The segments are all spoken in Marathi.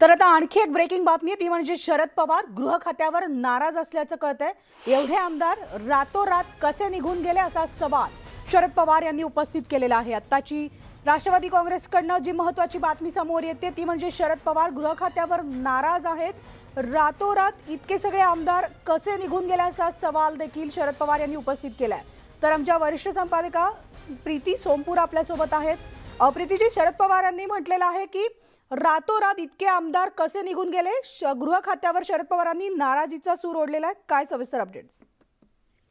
तर आता आणखी एक ब्रेकिंग बातमी आहे. ती म्हणजे शरद पवार गृह खात्यावर नाराज असल्याचं कळतंय. एवढे आमदार रातोरात कसे निघून गेले असा सवाल शरद पवार यांनी उपस्थित केलेला आहे. आत्ताची राष्ट्रवादी काँग्रेसकडनं जी महत्वाची बातमी समोर येते ती म्हणजे शरद पवार गृह खात्यावर नाराज आहेत. रातोरात इतके सगळे आमदार कसे निघून गेले असा सवाल देखील शरद पवार यांनी उपस्थित केलाय. तर आमच्या वरिष्ठ संपादिका प्रीती सोमपूर आपल्यासोबत आहेत. प्रीतीजी शरद पवार यांनी म्हटलेलं आहे की रातोरात इतके आमदार कसे निघून गेले? श- गृह खात्यावर शरद पवारांनी नाराजीचा सूर ओढलेला आहे. काय सविस्तर अपडेट्स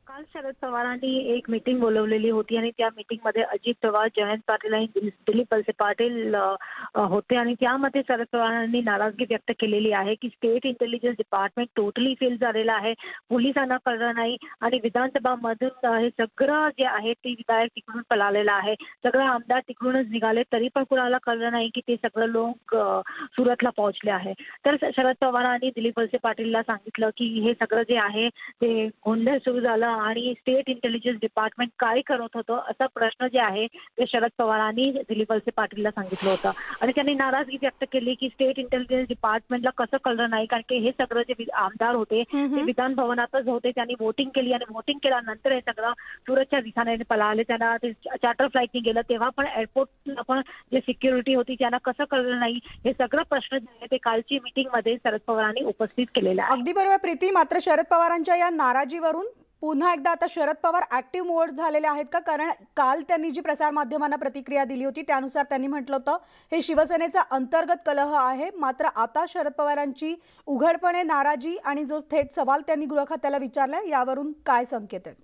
काल शरद पवारांनी एक मीटिंग बोलवलेली होती आणि त्या मीटिंगमध्ये अजित पवार जयंत पाटील आणि दिलीप वळसे पाटील अ, होते. आणि त्यामध्ये शरद पवारांनी नाराजगी व्यक्त केलेली आहे की state intelligence department totally fail झालेलं आहे. पोलिसांना कळलं नाही आणि विधानसभामधून अ, हे सगळं जे आहे ते विधायक तिकडून पळालेलं आहे. सगळं आमदार तिकडूनच निघाले. तरी पण कुणाला कळलं नाही की ते सगळं लोक अ, सुरतला पोहोचले आहे. तर शरद पवारांनी दिलीप वळसे पाटीलला सांगितलं की हे सगळं जे आहे ते गोंधळ सुरू झालं आणि स्टेट इंटेलिजन्स डिपार्टमेंट काय करत होतं असा प्रश्न जे आहे ते शरद पवारांनी दिलीप वळसे पाटीलला सांगितलं होतं. आणि त्यांनी नाराजगी व्यक्त केली की स्टेट इंटेलिजन्स डिपार्टमेंटला कसं कळलं नाही कारण की हे सगळं जे आमदार होते. ते विधान भवनातच होते त्यांनी वोटिंग केली आणि वोटिंग केल्यानंतर हे सगळं सुरतच्या विधानाने पळाले. त्यांना ते चार्टर फ्लाईटने गेलं तेव्हा पण एअरपोर्टला पण जे सिक्युरिटी होती त्यांना कसं कळलं नाही हे सगळं प्रश्न जे आहे ते कालची मीटिंगमध्ये शरद पवारांनी उपस्थित केलेले आहे. अगदी बरोबर प्रीती. मात्र शरद पवारांच्या या नाराजीवरून पुन्हा एकदा आता शरद पवार ऍक्टिव्ह मोड झालेले आहेत का? कारण काल त्यांनी जी प्रसारमाध्यमांना प्रतिक्रिया दिली होती त्यानुसार त्यांनी म्हटलं होतं हे शिवसेनेचा अंतर्गत कलह आहे. मात्र आता शरद पवारांची उघडपणे नाराजी आणि जो थेट सवाल त्यांनी गृहखात्याला विचारला विचारलाय यावरून काय संकेत आहेत?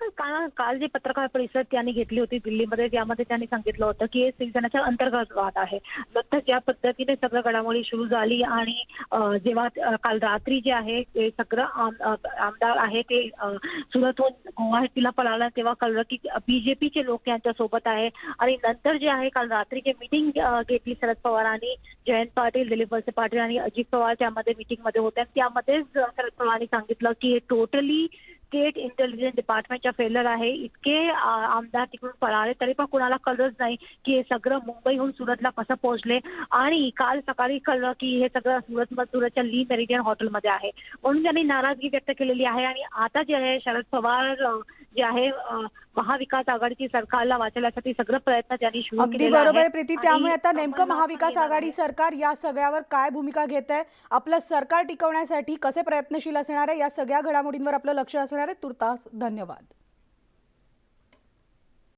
काल काल जी पत्रकार परिषद त्यांनी घेतली होती दिल्लीमध्ये त्यामध्ये त्यांनी सांगितलं होतं की हे शिवसेनेच्या अंतर्गत वाद आहे. नंतर ज्या पद्धतीने सगळं घडामोडी सुरू झाली आणि जेव्हा काल रात्री जे आहे ते सगळं आम- आमदार आहे ते सुरतहून गुवाहाटीला पळाला तेव्हा कळलं की बीजेपीचे लोक यांच्या सोबत आहे. आणि नंतर जे आहे काल रात्री जे मिटिंग घेतली शरद पवारांनी जयंत पाटील दिलीप वळसे पाटील आणि अजित पवार त्यामध्ये मिटिंगमध्ये होत्या त्यामध्येच शरद पवारांनी सांगितलं की हे टोटली स्टेट इंटेलिजन्स डिपार्टमेंटच्या फेलर आहे इतके आमदार तिकडून फळाले तरी पण कुणाला कळलंच नाही की हे सगळं मुंबईहून सुरतला कसं पोहोचले. आणि काल सकाळी कळलं की हे सगळं सुरत सुरतच्या ली मेरिडियन हॉटेलमध्ये आहे. म्हणून त्यांनी नाराजगी व्यक्त केलेली आहे. आणि आता जे आहे शरद पवार जे आहे महाविकास आघाडीची सरकारला वाचवण्यासाठी सगळं प्रयत्न त्यांनी सुरू अगदी बरोबर आहे. प्रीती. त्यामुळे आता नेमकं महाविकास आघाडी. सरकार या सगळ्यावर काय भूमिका घेत आहे? आपलं सरकार टिकवण्यासाठी कसे प्रयत्नशील असणार आहे? या सगळ्या घडामोडींवर आपलं लक्ष असणार आहे? तुर्तास धन्यवाद.